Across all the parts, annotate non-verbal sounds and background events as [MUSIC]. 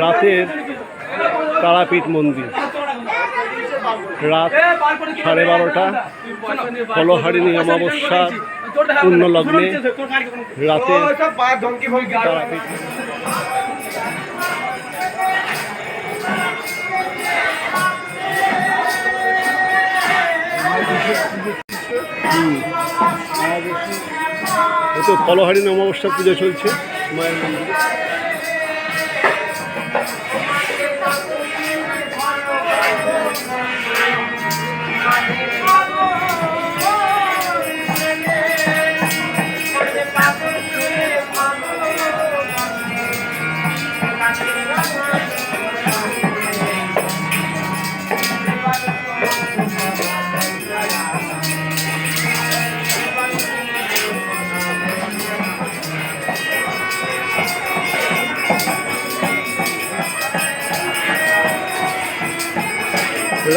রাতের তারাপীঠ মন্দির। রাত সাড়ে বারোটা। কলহারিণী অমাবস্যার পূর্ণ লগ্নে রাতে তারাপীঠ। তো কলহারিণী অমাবস্যা পুজো চলছে। মায়ের মন্দিরে।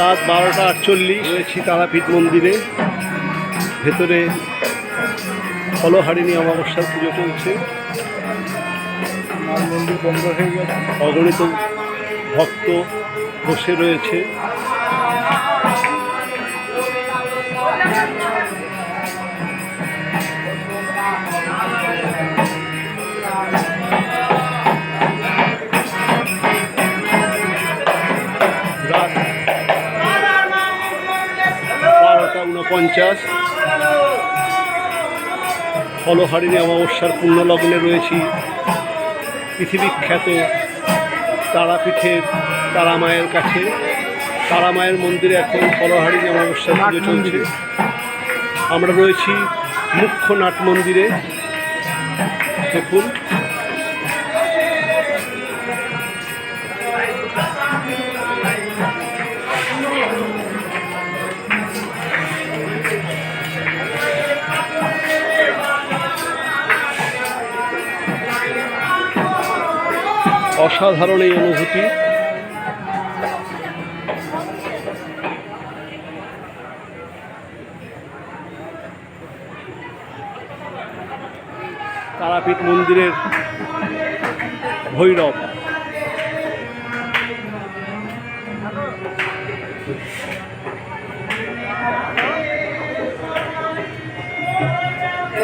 রাত বারোটা আটচল্লিশ। রয়েছি তারাপীঠ মন্দিরে। ভেতরে ফলহারিণী অমাবস্যার পুজো চলছে। মন্দির বন্ধ হয়ে গেছে। অগণিত ভক্ত বসে রয়েছে। উনপঞ্চাশ ফলহারিণী অমাবস্যার পূর্ণলগ্নে রয়েছি। পৃথিবীখ্যাত তারাপীঠের তারামায়ের কাছে। তারামায়ের মন্দিরে এখন ফলহারিণী অমাবস্যার পুজো চলছে। আমরা রয়েছি মুখ্য নাট মন্দিরে। দেখুন। অসাধারণ এই অনুভূতি। তারাপীঠ মন্দিরের ভৈরব।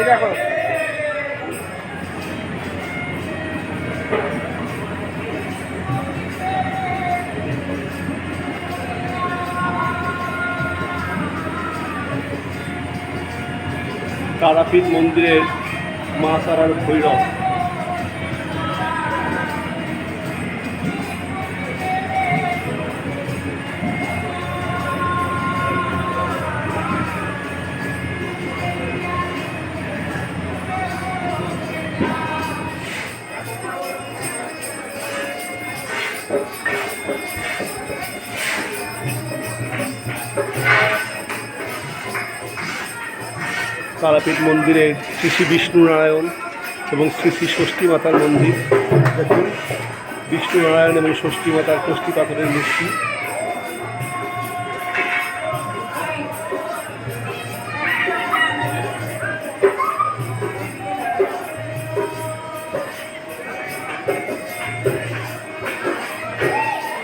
দেখো। তারাপীঠ মন্দিরের মা তারার ভৈরব। তারাপীঠ মন্দিরে শ্রী শ্রী বিষ্ণু নারায়ণ এবং শ্রী শ্রী ষষ্ঠী মাতার মন্দির। দেখুন, বিষ্ণু নারায়ণ এবং ষষ্ঠী মাতার ষষ্ঠী পাথরের মূর্তি।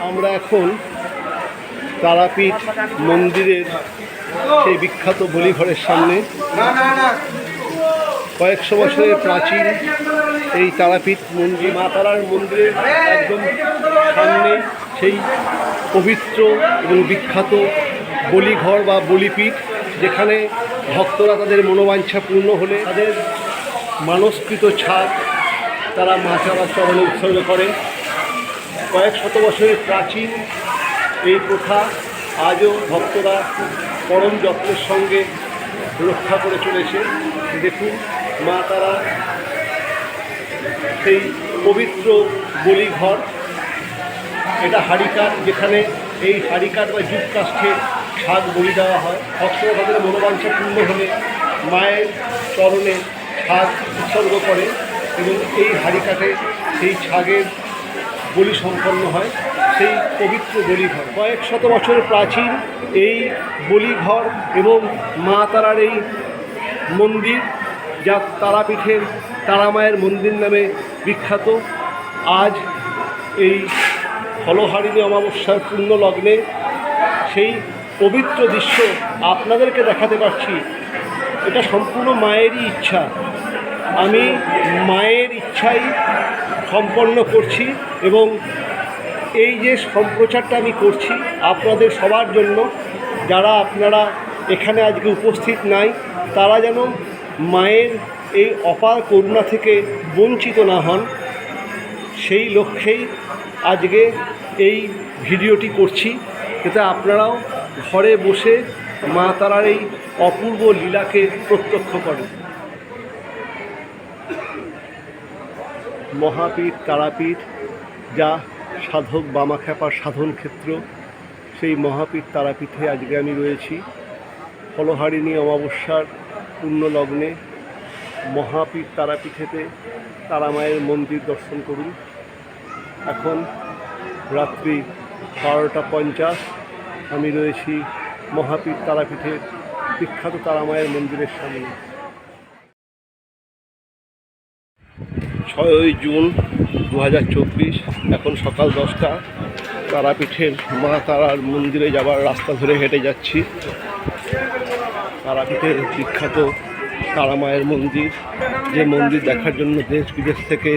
আমরা এখন তারাপীঠ মন্দিরের সেই বিখ্যাত বলিঘরের সামনে। কয়েকশো বছরের প্রাচীন এই তারাপীঠ মন্দির, মা তারার মন্দিরের একদম সামনে সেই পবিত্র এবং বিখ্যাত বলিঘর বা বলিপীঠ, যেখানে ভক্তরা তাদের মনোবাঞ্ছা পূর্ণ হলে তাদের মানসকৃত ছাদ তারা মা তারার চরণে উৎসর্গ করে। কয়েক শত বছরের প্রাচীন এই প্রথা আজও ভক্তরা পরম যত্নের সঙ্গে রক্ষা করে চলেছে। দেখুন, মা তারা সেই পবিত্র বলিঘর। এটা হাড়িকাঠ যেখানে এই হাড়িকাঠ বা যুগ কাষ্ঠে ছাদ বলি দেওয়া হয়। ভক্তরা তাদের মনোবাঞ্ছা পূর্ণ হলে মায়ের চরণে ছাদ উৎসর্গ করে এবং এই হাড়িকাঠে সেই ছাগের বলি সম্পন্ন হয়। সেই পবিত্র বলিঘর। কয়েক শত বছর প্রাচীন এই বলিঘর এবং মা তারার এই মন্দির, যা তারাপীঠের তারামায়ের মন্দির নামে বিখ্যাত, আজ এই ফলহারিণী অমাবস্যার পূর্ণ লগ্নে সেই পবিত্র দৃশ্য আপনাদেরকে দেখাতে পারছি। এটা সম্পূর্ণ মায়েরই ইচ্ছা। আমি মায়ের ইচ্ছাই সম্পন্ন করছি এবং এই যে সম্প্রচারটা আমি করছি আপনাদের সবার জন্য, যারা আপনারা এখানে আজকে উপস্থিত নাই, তারা যেন মায়ের এই অপার করুণা থেকে বঞ্চিত না হন, সেই লক্ষ্যেই আজকে এই ভিডিওটি করছি। যাতে আপনারাও ঘরে বসে মা তারার এই অপূর্ব লীলাকে প্রত্যক্ষ করেন। মহাপীঠ, তারাপীঠ, যা সাধক বামাখ্যাপার সাধন ক্ষেত্র, সেই মহাপীঠ তারাপীঠে আজকে আমি রয়েছি। ফলহারিণী অমাবস্যার লগ্নে মহাপীঠ তারাপীঠেতে তারামায়ের মন্দির দর্শন করুন। এখন রাত্রি বারোটা পঞ্চাশ, আমি রয়েছি মহাপীঠ তারাপীঠের বিখ্যাত তারামায়ের মন্দিরের সামনে। ছয়ই জুন দু হাজার চব্বিশ এখন সকাল দশটা, তারাপীঠের মা তারার মন্দিরে যাবার রাস্তা ধরে হেঁটে যাচ্ছি। তারাপীঠের বিখ্যাত তারামায়ের মন্দির, যে মন্দির দেখার জন্য দেশ বিদেশ থেকে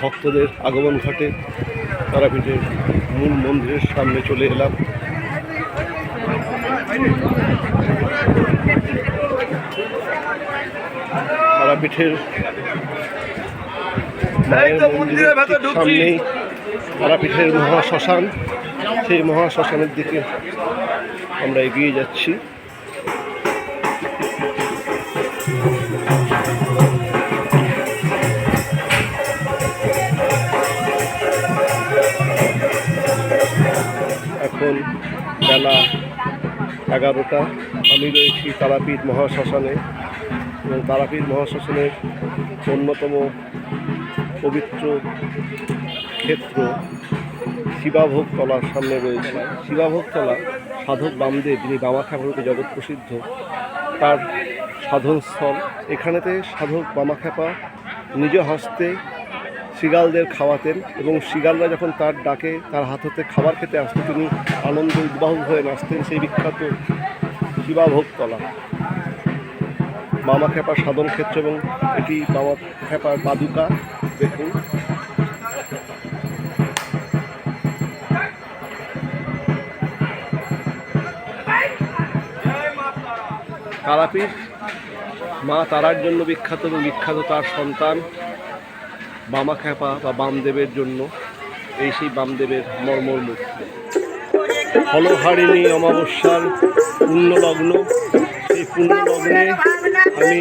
ভক্তদের আগমন ঘটে। তারাপীঠের মূল মন্দিরের সামনে চলে এলাম। তারাপীঠের মায়ের মন্দিরের সামনেই তারাপীঠের মহাশ্মশান, সেই মহাশ্মশানের দিকে আমরা এগিয়ে যাচ্ছি। এখন বেলা এগারোটা। আমি রয়েছি তারাপীঠ মহাশ্মশানে এবং তারাপীঠ মহাশ্মশানের অন্যতম পবিত্র ক্ষেত্র শিবাভোগ তলার সামনে রয়েছে। শিবাভোগ তলা সাধক বামদেব, যিনি বামাখ্যাপারূপে জগৎ প্রসিদ্ধ, তার সাধনস্থল। এখানেতে সাধক বামা বামাখ্যাপা নিজ হস্তে শিগালদের খাওয়াতেন এবং শিগালরা যখন তার ডাকে, তার হাত হতে খাবার খেতে আসতো, তিনি আনন্দ উদ্বাহ হয়ে নাচতেন সেই বিখ্যাত শিবাভোগতলা মামা খেপার সাধন ক্ষেত্র এবং এটি মামা খেপার বাদুকা, দেখুন। তারাপীঠ মা তারার জন্য বিখ্যাত এবং বিখ্যাত তার সন্তান বামা খ্যাপা বা বামদেবের জন্য। এই সেই বামদেবের মর্মর মূর্তি। ফলহারিণী অমাবস্যার পুণ্যলগ্ন। সেই পুণ্যলগ্নে আমি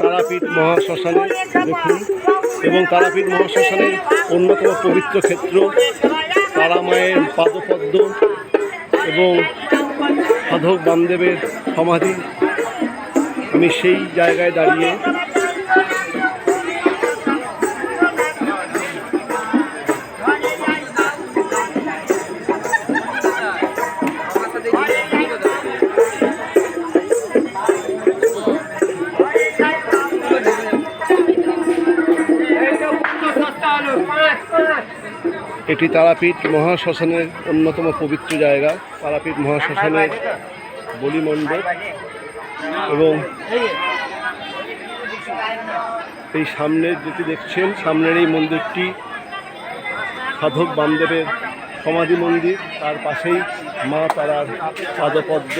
তারাপীঠ মহাশ্মশানে দেখুন এবং তারাপীঠ মহাশ্মশানের অন্যতম পবিত্র ক্ষেত্র তারামায়ের পাদপদ্ম এবং সাধক বামদেবের সমাধি আমি সেই জায়গায় দাঁড়িয়ে এটি তারাপীঠ মহাশ্মশানের অন্যতম পবিত্র জায়গা। তারাপীঠ মহাশ্মশানের বলিমণ্ডপ এবং এই সামনে যেটি দেখছেন, সামনের এই মন্দিরটি সাধক বামদেবের সমাধি মন্দির। তার পাশেই মা তারার পাদপদ্ম।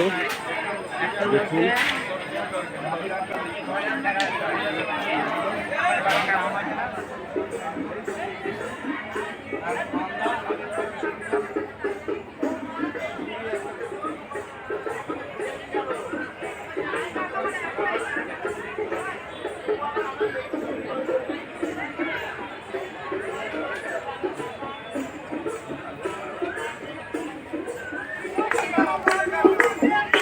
দেখুন।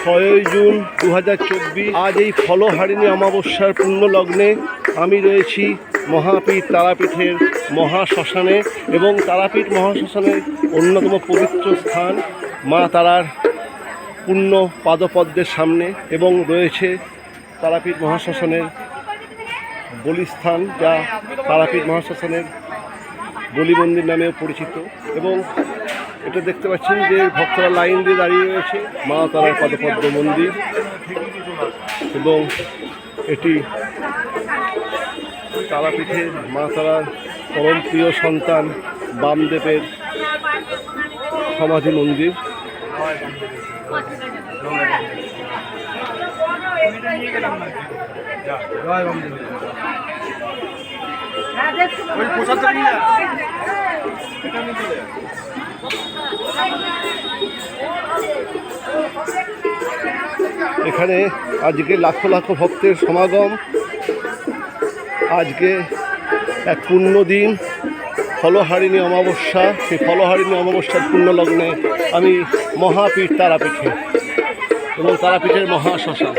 ছয়ই জুন দু হাজার চব্বিশ। আজ এই ফলহারিণী অমাবস্যার লগ্নে আমি রয়েছি মহাপীঠ তারাপীঠের মহাশ্মশানে এবং তারাপীঠ মহাশ্মশানের অন্যতম পবিত্র স্থান মা তারার পূর্ণ পাদপদ্মের সামনে এবং রয়েছে তারাপীঠ মহাশ্মশানের বলিস্থান যা তারাপীঠ মহাশ্মশানের বলি মন্দির নামেও পরিচিত এবং এটা দেখতে পাচ্ছেন যে ভক্তরা লাইন দিয়ে দাঁড়িয়ে রয়েছে, মা তারার পদপদ্ম মন্দির এবং এটি তারাপীঠের মা তারার পরম প্রিয় সন্তান বামদেবের সমাধি মন্দির নিয়ে যা। এখানে আজকে লাখো লাখো ভক্তের সমাগম। আজকে এক পূর্ণ দিন ফলহারিণী অমাবস্যা। সেই ফলহারিণী অমাবস্যার পূর্ণ লগ্নে আমি মহাপীঠ তারাপীঠে এবং তারাপীঠের মহাশ্মশান।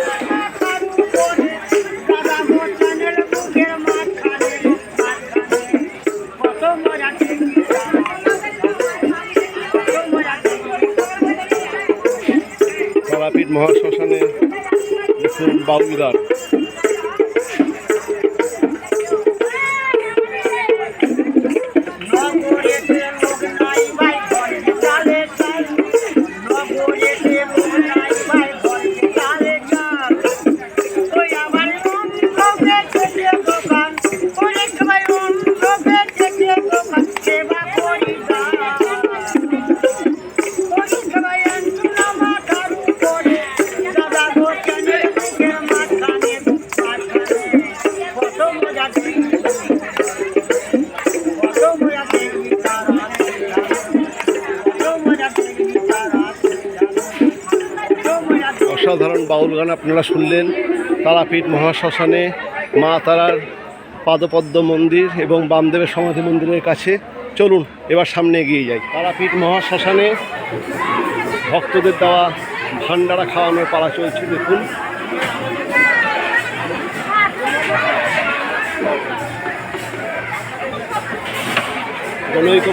মহাশ্মশানে [LAUGHS] দেখুন অসাধারণ বাউল গান আপনারা শুনলেন, তারাপীঠ মহাশ্মশানে মা তারার পাদপদ্ম মন্দির এবং বামদেবের সমাধি মন্দিরের কাছে। চলুন, এবার সামনে এগিয়ে যাই। তারাপীঠ মহাশ্মশানে ভক্তদের দেওয়া ভান্ডারা খাওয়ানোর পালা চলছে, দেখুন।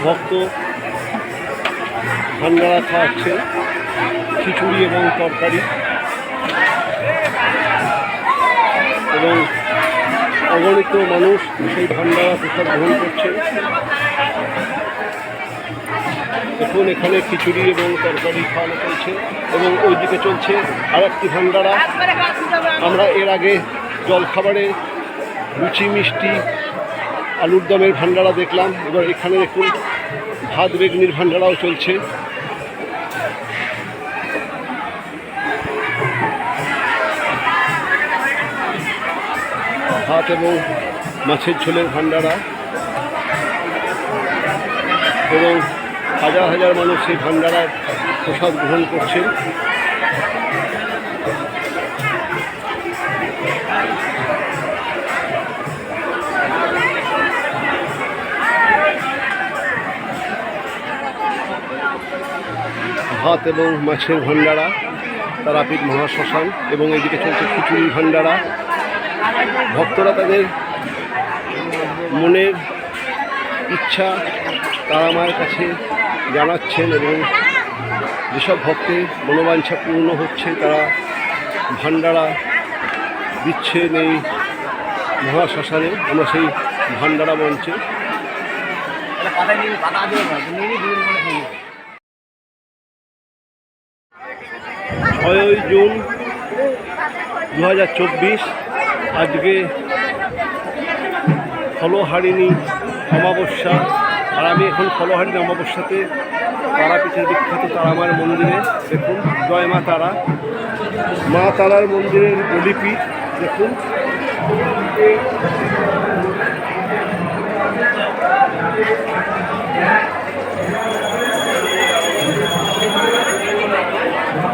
ভক্ত ভান্ডারা খাওয়াচ্ছে খিচুড়ি এবং তরকারি। এবং অগণিত মানুষ সেই ভান্ডারা প্রসাদ গ্রহণ করছে। এখন এখানে খিচুড়ি এবং তরকারি খাওয়ানো চলছে এবং ওইদিকে চলছে আর একটি ভান্ডারা। আমরা এর আগে জলখাবারে লুচি, মিষ্টি, আলুর দমের ভান্ডারা দেখলাম। এবার এখানে দেখুন, ভাত বেগনির ভান্ডারাও চলছে। ভাত এবং মাছের ঝোলের ভান্ডারা এবং হাজার হাজার মানুষ সেই ভান্ডারার প্রসাদ গ্রহণ করছেন ভাত এবং মাছের ভান্ডারা তারাপীঠ মহাশ্মশান এবং এদিকে চলছে খিচুড়ি ভান্ডারা ভক্তরা তাদের মনের ইচ্ছা তারা মায়ের কাছে জানাচ্ছেন এবং যেসব ভক্তের মনোবাঞ্ছা পূর্ণ হচ্ছে, তারা ভান্ডারা দিচ্ছেন এই মহাশ্মশানে। আমরা সেই ভান্ডারা মঞ্চে ছয়ই জুন দু হাজার চব্বিশ আজকে ফলহারিণী অমাবস্যা, আর আমি এখন ফলহারিণী অমাবস্যাতে তারাপীঠের বিখ্যাত তারামার মন্দিরে, দেখুন, জয় মা তারা। মা তারার মন্দিরের বলিপীঠ, দেখুন।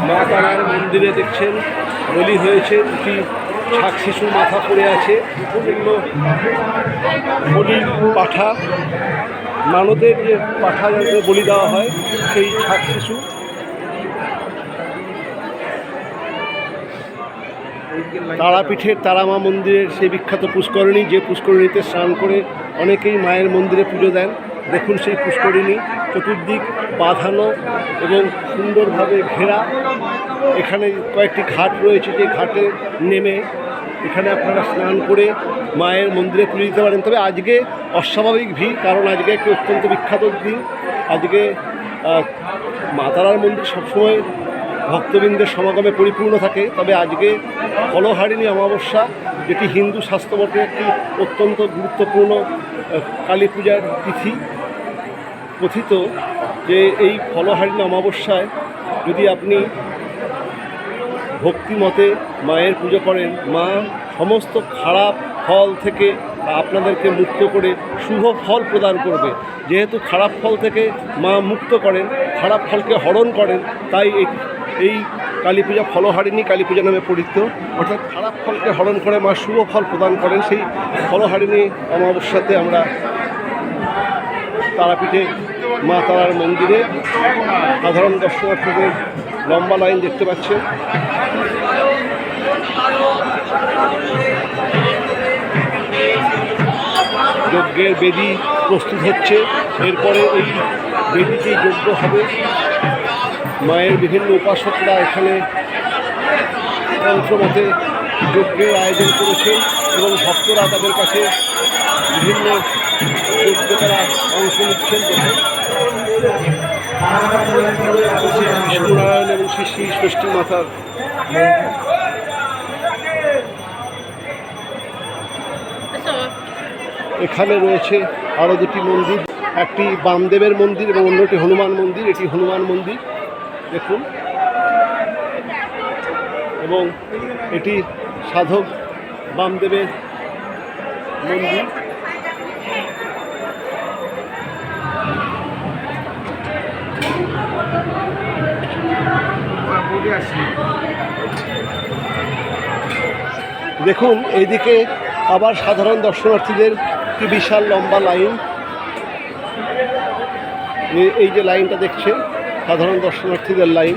মা তারার মন্দিরে দেখছেন, বলি হয়েছে দুটি ছাক শিশু মাথা পড়ে আছে। এগুলো বলির পাঠা, মানদের যে পাঠা বলি দেওয়া হয়, সেই ছাক শিশু। তারাপীঠের তারামা মন্দিরের সেই বিখ্যাত পুষ্করিণী, যে পুষ্করিণীতে স্নান করে অনেকেই মায়ের মন্দিরে পুজো দেন। দেখুন সেই পুষ্করিণী। চতুর্দিক বাঁধানো এবং সুন্দরভাবে ঘেরা। এখানে কয়েকটি ঘাট রয়েছে, যে ঘাটে নেমে এখানে আপনারা স্নান করে মায়ের মন্দিরে পুজো দিতে পারেন। তবে আজকে অস্বাভাবিক ভিড়, কারণ আজকে একটি অত্যন্ত বিখ্যাত দিন। আজকে মাতারার মন্দির সবসময় ভক্তবৃন্দের সমাগমে পরিপূর্ণ থাকে। তবে আজকে ফলহারিণী অমাবস্যা, যেটি হিন্দু শাস্ত্রমতে একটি অত্যন্ত গুরুত্বপূর্ণ কালী পূজার তিথি। কথিত যে এই ফলহারিণী অমাবস্যায় যদি আপনি ভক্তিমতে মায়ের পুজো করেন, মা সমস্ত খারাপ ফল থেকে আপনাদেরকে মুক্ত করে শুভ ফল প্রদান করবে। যেহেতু খারাপ ফল থেকে মা মুক্ত করেন, খারাপ ফলকে হরণ করেন, তাই এই কালী পূজা ফলহারিণী কালী পূজা নামে পরিচিত। অর্থাৎ খারাপ ফলকে হরণ করে মা শুভ ফল প্রদান করেন, সেই ফলহারিণী অমাবস্যাতে আমরা তারাপীঠে মা তারার মন্দিরে সাধারণ দর্শনার্থীদের লম্বা লাইন দেখতে পাচ্ছে যজ্ঞের বেদি প্রস্তুত হচ্ছে। এরপরে এই বেদিতেই যজ্ঞ হবে। মায়ের বিভিন্ন উপাসকরা এখানে তন্ত্রমতে যজ্ঞের আয়োজন করেছেন এবং ভক্তরা তাদের কাছে বিভিন্ন অংশ এবং শ্রী শ্রী ষষ্ঠী মাতার এখানে রয়েছে আরও দুটি মন্দির, একটি বামদেবের মন্দির এবং অন্যটি হনুমান মন্দির। এটি হনুমান মন্দির, দেখুন। এবং এটি সাধক বামদেবের মন্দির। দেখুন, এইদিকে আবার সাধারণ দর্শনার্থীদের কি বিশাল লম্বা লাইন। এই যে লাইনটা দেখছেন, সাধারণ দর্শনার্থীদের লাইন।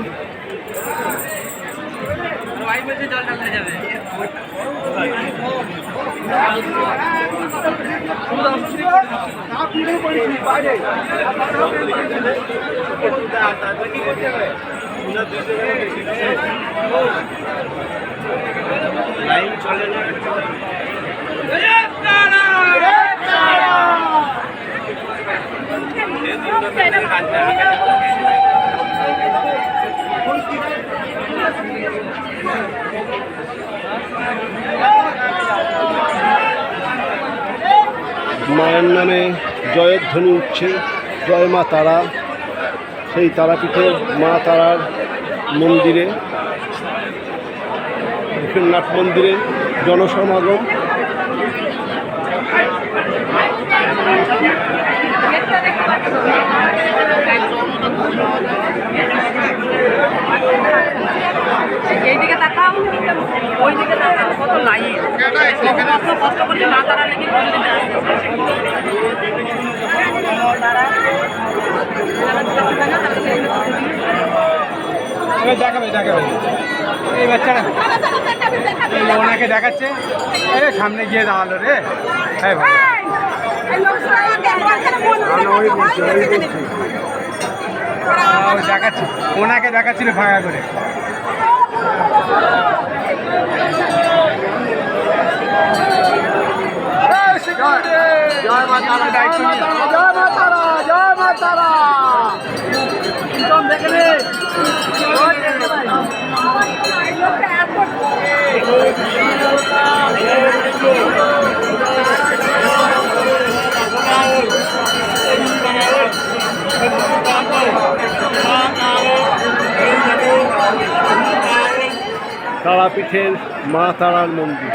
মায়ের নামে জয়ের ধ্বনি উঠছে জয় মা তারা। সেই তারাপীঠের মা তারার মন্দিরে নাট মন্দিরে জনসমাগম। এইদিকে তাকাও ওই দিকে তাকাও কত লাইন। কত কষ্ট করছে মা তারা নাকি মন্দিরে আসছে। দেখাবে দেখাবে। এই বাচ্চাটা। এই ওনাকে দেখাচ্ছে। আরে সামনে গিয়ে দাঁড়াল রে। হ্যাঁ ভাই। দেখাচ্ছে। ওনাকে দেখাচ্ছিল ফাঁকা করে। জয়। তারাপীঠের মা তারার মন্দির।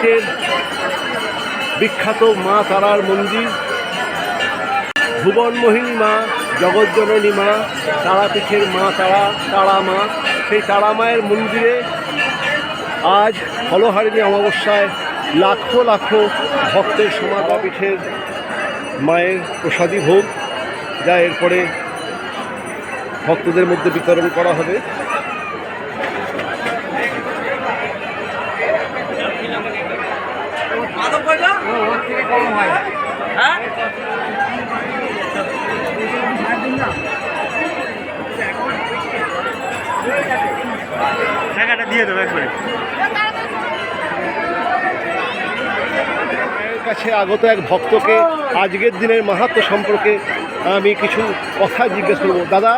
তারাপীঠের বিখ্যাত মা তারার মন্দির, ভুবনমোহিনী মা, জগজ্জননী মা, তারাপীঠের মা তারা তারা মা, সেই তারা মায়ের মন্দিরে আজ ফলহারিণী অমাবস্যায় লাখো লাখো ভক্তের সমাগা পিঠের মায়ের প্রসাদী ভোগ, যা এরপরে ভক্তদের মধ্যে বিতরণ করা হবে। টাকাটা দিয়ে দেবো একবারে। কাছে আগত এক ভক্তকে আজকের দিনের মাহাত্ম সম্পর্কে আমি কিছু কথা জিজ্ঞেস করব। দাদা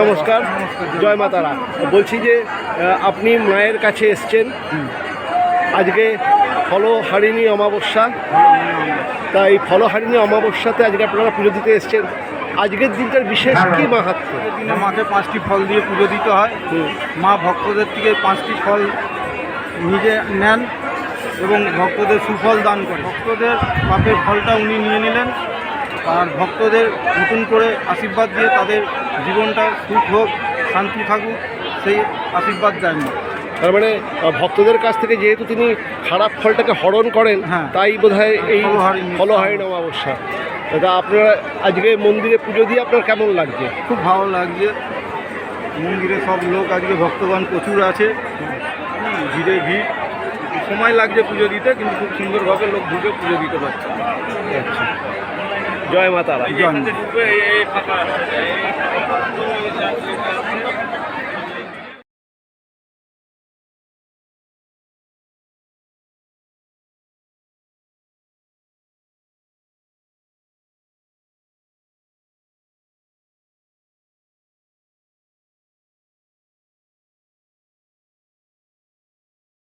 নমস্কার। জয় মা তারা বলছি যে আপনি মায়ের কাছে এসছেন। আজকে ফলহারিণী অমাবস্যা। তাই ফলহারিণী অমাবস্যাতে আজকে আপনারা পুজো দিতে এসছেন। আজকের দিনটার বিশেষ কি মাহাত্ম দিনে মাকে পাঁচটি ফল দিয়ে পুজো দিতে হয়। মা ভক্তদের থেকে পাঁচটি ফল নিজে নেন এবং ভক্তদের সুফল দান করে ভক্তদের পাপের ফলটা উনি নিয়ে নিলেন আর ভক্তদের নতুন করে আশীর্বাদ দিয়ে তাদের জীবনটা সুখ হোক শান্তি থাকুক সেই আশীর্বাদ দেন। তার মানে ভক্তদের কাছ থেকে যেহেতু তিনি খারাপ ফলটাকে হরণ করেন হ্যাঁ। তাই বোধহয় এই ফলহারিণী। ফলহারিণী অমাবস্যা। তা আপনারা আজকে মন্দিরে পুজো দিয়ে আপনার কেমন লাগছে? খুব ভালো লাগছে। মন্দিরে সব লোক আজকে ভক্তগণ প্রচুর আছে। ভিড়ে ভিড়। সময় লাগছে পুজো দিতে কিন্তু খুব সুন্দরভাবে লোক ঢুকে পুজো দিতে পারছে। আচ্ছা। জয় মা তারা। জয়।